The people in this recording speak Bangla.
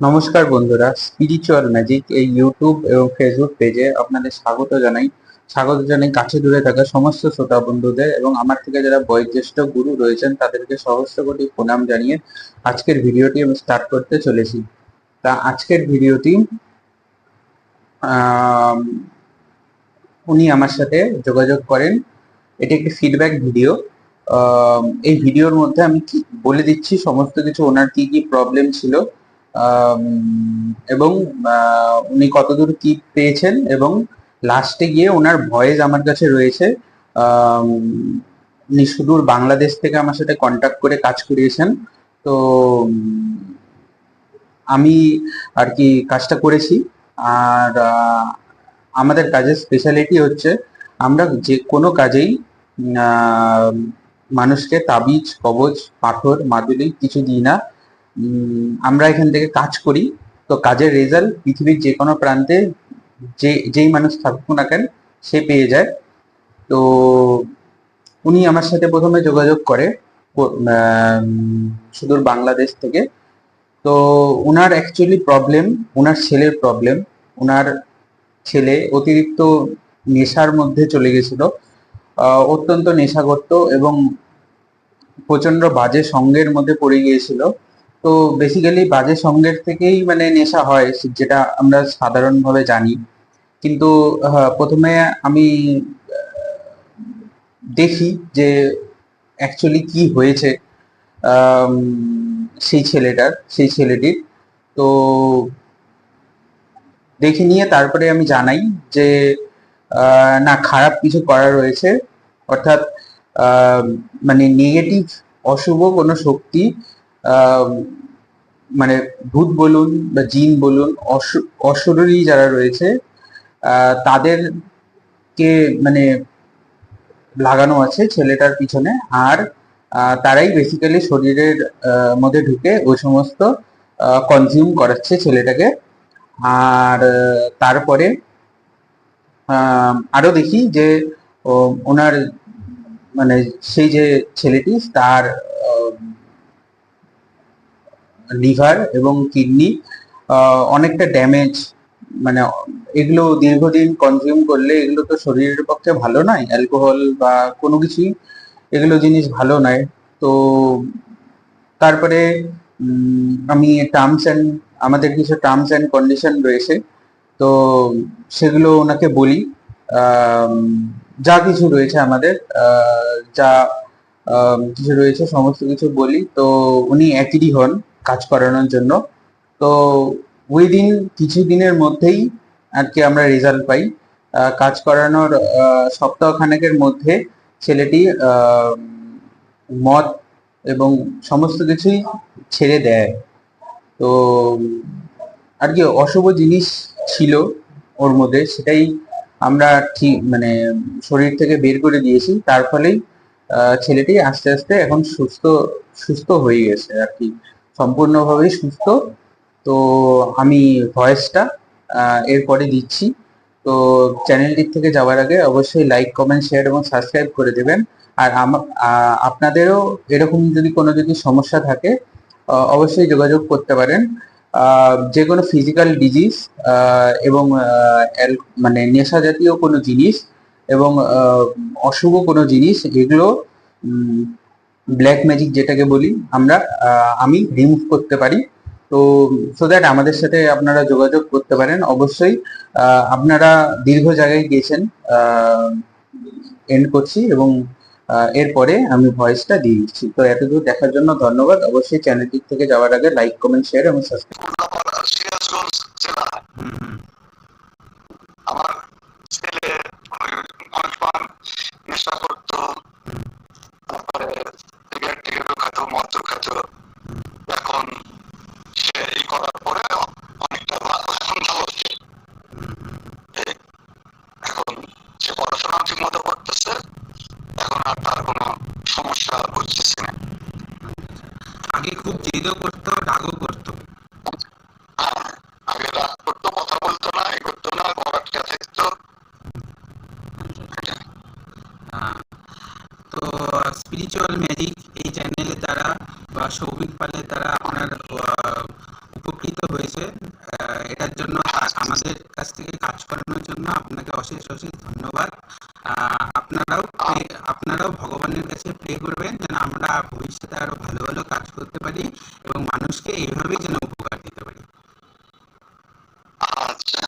নমস্কার বন্ধুরা স্পিরিচুয়াল ম্যাজিক এই ইউটিউব এবং ফেসবুক পেজে আপনাদের স্বাগত জানাই। স্বাগত জানাই কাছে দূরে থাকা সমস্ত শ্রোতা বন্ধুদের এবং আমার থেকে যারা বয়োজ্যেষ্ঠ গুরু রয়েছেন, তাদেরকে সহস্র কোটি প্রণাম জানিয়ে আজকের ভিডিওটি আমি স্টার্ট করতে চলেছি। তা আজকের ভিডিওটি উনি আমার সাথে যোগাযোগ করেন। এটি একটি ফিডব্যাক ভিডিও এই ভিডিওর মধ্যে আমি কি বলে দিচ্ছি, সমস্ত কিছু ওনার কি কি প্রবলেম ছিল এবং উনি কতদূর কি পেয়েছেন এবং লাস্টে গিয়ে ওনার ভয়েস আমার কাছে রয়েছে। উনি সুদূর বাংলাদেশ থেকে আমার সাথে কন্ট্যাক্ট করে কাজ করিয়েছেন। তো, আমি আর কি কাজটা করেছি। আর আমাদের কাজের স্পেশালিটি হচ্ছে আমরা যে কোনো কাজেই মানুষকে তাবিজ কবজ পাথর, মাদুলি কিছু দিই না। আমরা এখান থেকে কাজ করি। তো কাজের রেজাল্ট পৃথিবীর যে কোনো প্রান্তে যে, যেই মানুষ থাকুক না কেন, সে পেয়ে যায়। তো উনি আমার সাথে প্রথমে যোগাযোগ করে সুদূর বাংলাদেশ থেকে। তো ওনার অ্যাকচুয়ালি প্রবলেম ওনার ছেলের প্রবলেম ওনার ছেলে অতিরিক্ত নেশার মধ্যে চলে গেছিল। অত্যন্ত নেশা করত এবং প্রচণ্ড বাজে সঙ্গের মধ্যে পড়ে গিয়েছিল। তো বেসিক্যালি বাজে সঙ্গের থেকেই মানে নেশা হয়, যেটা আমরা সাধারণভাবে জানি। কিন্তু প্রথমে আমি দেখি যে অ্যাকচুয়ালি কি হয়েছে সেই ছেলেটার, সেই ছেলেটির। তো দেখে নিয়ে তারপরে আমি জানাই যে না, খারাপ কিছু করা রয়েছে। অর্থাৎ মানে নেগেটিভ অশুভ কোনো শক্তি মানে ভূত বলুন বা জিন বলুন অশরীরী যারা রয়েছে তাদেরকে মানে লাগানো আছে ছেলেটার পিছনে। আর তারাই বেসিক্যালি শরীরের মধ্যে ঢুকে ওই সমস্ত কনজিউম করাচ্ছে ছেলেটাকে। আর তারপরে আরও দেখি যে ওনার মানে সেই যে ছেলেটি, তার লিভার এবং কিডনি অনেকটা ড্যামেজ মানে এগুলো দীর্ঘদিন কনজিউম করলে এগুলো তো শরীরের পক্ষে ভালো নয়। অ্যালকোহল বা কোনো কিছুই এগুলো জিনিস ভালো নয়। তো তারপরে আমি টার্মস অ্যান্ড আমাদের কিছু টার্মস অ্যান্ড কন্ডিশন রয়েছে। তো সেগুলো ওনাকে বলি। যা কিছু রয়েছে আমাদের যা কিছু রয়েছে সমস্ত কিছু বলি। তো উনি একই হন। কাজ করানোর জন্য। তো উইদিন কিছু দিনের মধ্যেই আর কি আমরা রেজাল্ট পাই। কাজ করানোর সপ্তাহখানেকের মধ্যে ছেলেটি মদ এবং সমস্ত কিছুই ছেড়ে দেয়। তো আর কি অশুভ জিনিস ছিল ওর মধ্যে, সেটাই আমরা ঠিক মানে শরীর থেকে বের করে দিয়েছি। তার ফলেই ছেলেটি আস্তে আস্তে এখন সুস্থ সুস্থ হয়ে গেছে আর কি। সম্পূর্ণভাবেই সুস্থ। তো আমি ভয়েসটা এরপরে দিচ্ছি। তো চ্যানেলটির থেকে যাওয়ার আগে অবশ্যই লাইক, কমেন্ট, শেয়ার এবং সাবস্ক্রাইব করে দেবেন। আর আপনাদেরও এরকম যদি কোনো যদি সমস্যা থাকে অবশ্যই যোগাযোগ করতে পারেন। যে কোনো ফিজিক্যাল ডিজিজ এবং মানে নেশা জাতীয় কোনো জিনিস এবং অশুভ কোনো জিনিস, এগুলো ব্ল্যাক ম্যাজিক যেটাকে বলি, আমরা আমি রিমুভ করতে পারি। তো সো দ্যাট আমাদের সাথে আপনারা যোগাযোগ করতে পারেন। অবশ্যই আপনারা দীর্ঘ জায়গায় গিয়েছেন এন্ড করছি এবং এরপরে আমি ভয়েসটা দিয়ে দিচ্ছি। তো এতদূর দেখার জন্য ধন্যবাদ। অবশ্যই চ্যানেলটি থেকে যাওয়ার আগে লাইক কমেন্ট শেয়ার এবং সাবস্ক্রাইব আমার ছেলে করত তারপরে সিগারেট টিগারেটও খেত মদ্য খেত এখন সে এই করার পরে অনেকটা ভা- এখন ভালো হচ্ছে এই এখন সে পড়াশোনা ঠিক মতো করতেছে এখন আর তার কোনো সমস্যা বুঝতেছি না। আগে খুব জেদও করতো রাগও করতো। আগে রাগ করতো কথা বলতো না এ করতো না আটকে থাকতো। তো স্পিরিচুয়াল ম্যাজিক এই চ্যানেলের দ্বারা বা সৌভিক পালের দ্বারা আপনার উপকৃত হয়েছে। এটার জন্য আমাদের কাছ থেকে কাজ করানোর জন্য আপনাকে অশেষ অশেষ ধন্যবাদ। একজনের কাছে প্রে করবেন, যেন আমরা ভবিষ্যতে আরও ভালো ভালো কাজ করতে পারি এবং মানুষকে এইভাবেই যেন উপকার দিতে পারি। আচ্ছা।